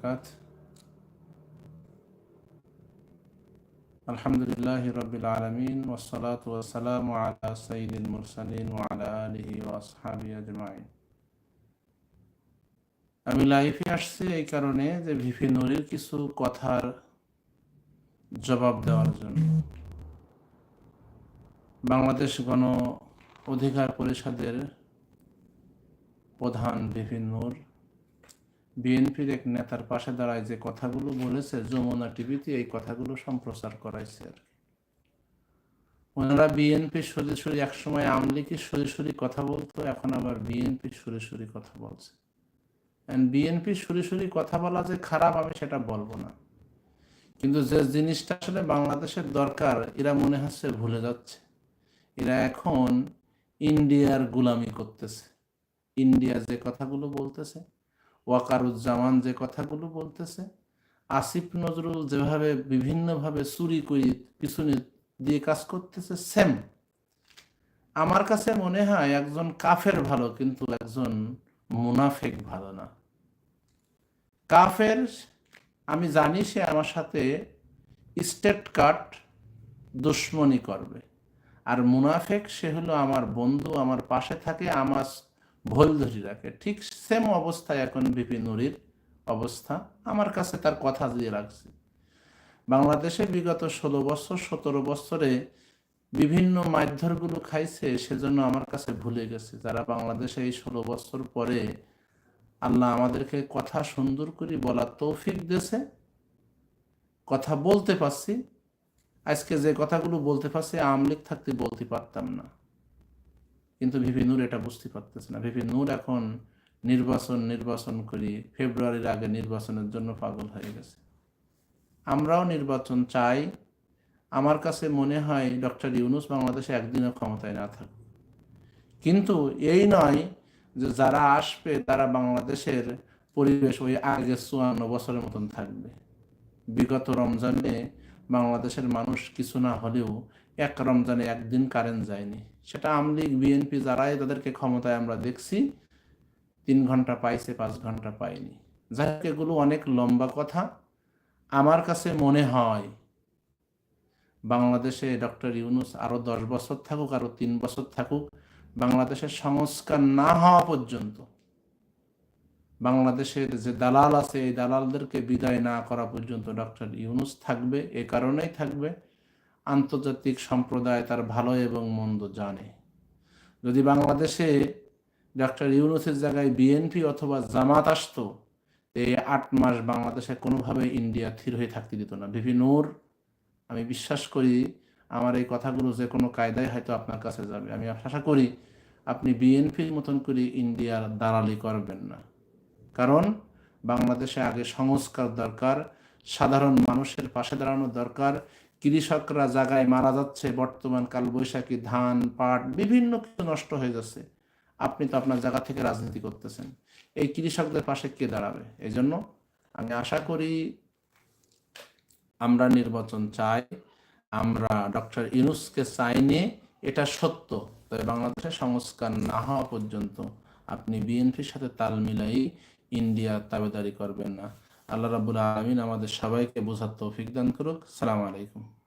বরকাত। আলহামদুলিল্লাহ রবিল আলমিন ওসলাত আলা সঈদুল মুরসালিন ওয়ালা আলহি ওয়াসহাবি আজমাইন। আমি লাইফে আসছি এই কারণে যে ভিফি নুরির কিছু কথার জবাব দেওয়ার জন্য। বাংলাদেশ গণ অধিকার পরিষদের প্রধান বিভিন্ন নুর বিএনপির এক নেতার পাশে দাঁড়ায় যে কথাগুলো বলেছে, যমুনা টিভিতে এই কথাগুলো সম্প্রচার করাইছে আর কি। ওনারা বিএনপি সরাসরি একসময় আমলিকি সরাসরি কথা বলতো, এখন আবার বিএনপি সরাসরি কথা বলছে। বিএনপি সরাসরি কথা বলা যে খারাপ, আমি সেটা বলব না। কিন্তু যে জিনিসটা আসলে বাংলাদেশের দরকার, এরা মনে হচ্ছে ভুলে যাচ্ছে। এরা এখন ইন্ডিয়ার গুলামি করতেছে। ইন্ডিয়া যে কথাগুলো বলতেছে ওয়াকারুজ্জামান যে কথাগুলো বলতেছে, আসিফ নজরুল যেভাবে বিভিন্নভাবে চুরি করে পিছনে দিয়ে কাজ করতেছে সেম আমার কাছে মনে হয় একজন কাফের ভালো, কিন্তু একজন মুনাফেক ভালো না। কাফের, আমি জানি সে আমার সাথে স্টেট কাট দুশ্মনী করবে। আর মুনাফেক, সে হলো আমার বন্ধু, আমার পাশে থাকে, আমার ভুল ধরি রাখে। ঠিক সেম অবস্থায় এখন বিপি নুরির অবস্থা। আমার কাছে তার কথা দিয়ে রাখছে। বাংলাদেশে বিগত ষোলো বছর, সতেরো বছরে বিভিন্ন মারধরগুলো খাইছে, সেজন্য আমার কাছে ভুলে গেছে। যারা বাংলাদেশে এই ষোলো বছর পরে আল্লাহ আমাদেরকে কথা সুন্দর করে বলার তৌফিক দিয়েছে, কথা বলতে পারছি। আজকে যে কথাগুলো বলতে পারছি আমলিক থাকতে বলতে পারতাম না। কিন্তু ভিপি নূর এটা বুঝতে পারতেছে না। ভিপি নূর এখন নির্বাচন নির্বাচন করি, ফেব্রুয়ারির আগে নির্বাচনের জন্য পাগল হয়ে গেছে। আমরাও নির্বাচন চাই। আমার কাছে মনে হয় ডক্টর ইউনুস বাংলাদেশে একদিনও ক্ষমতায় না থাকুক। কিন্তু এই নয় যে যারা আসবে, তারা বাংলাদেশের পরিবেশ ওই আগে চুয়ান্ন বছরের মতন থাকবে। বিগত রমজানে বাংলাদেশের মানুষ কিছু না হলেও এক রমজানে একদিন কারেন্ট যায়নি। সেটা আমলিগ বিএনপি যারাই তাদেরকে ক্ষমতায় আমরা দেখছি, তিন ঘণ্টা পাইছে, পাঁচ ঘণ্টা পাইনি। যাই হোক, এগুলো অনেক লম্বা কথা। আমার কাছে মনে হয়, বাংলাদেশে ডক্টর ইউনুস আরও দশ বছর থাকুক, আরও তিন বছর থাকুক, বাংলাদেশের সংস্কার না হওয়া পর্যন্ত বাংলাদেশের যে দালাল আছে, এই দালালদেরকে বিদায় না করা পর্যন্ত ডক্টর ইউনুস থাকবে, এ কারণেই থাকবে। আন্তর্জাতিক সম্প্রদায় তার ভালো এবং মন্দ জানে। যদি বাংলাদেশে ডক্টর ইউনুসের জায়গায় বিএনপি অথবা জামাত আসতো এই আট মাস বাংলাদেশে কোনোভাবে ইন্ডিয়া থির হয়ে থাকতে দিত না। বিভিন্নর আমি বিশ্বাস করি আমার এই কথাগুলো যে কোনো কায়দায় হয়তো আপনার কাছে যাবে। আমি আশা করি আপনি বিএনপির মতন করে ইন্ডিয়ার দালালি করবেন না। কারণ বাংলাদেশে আগে সংস্কার দরকার, সাধারণ মানুষের পাশে দাঁড়ানো দরকার, কৃষকরা জায়গায় মারা যাচ্ছে, বর্তমান কালবৈশাখী ধান, পাট, বিভিন্ন কিছু নষ্ট হয়ে যাচ্ছে। আপনি তো আপনার জায়গা থেকে রাজনীতি করতেছেন। এই কৃষকদের পাশে কে দাঁড়াবে? এই জন্য আমি আশা করি আমরা নির্বাচন চাই, আমরা ডক্টর ইউনুসকে চাইনি এটা সত্য। তবে বাংলাদেশে সংস্কার না হওয়া পর্যন্ত আপনি বিএনপির সাথে তাল মিলাই ইন্ডিয়া তাবেদারি করবেন না। আল্লাহ রাবুল আলমিন আমাদের সবাইকে বোঝার তৌফিক দান করুক। সালাম আলাইকুম।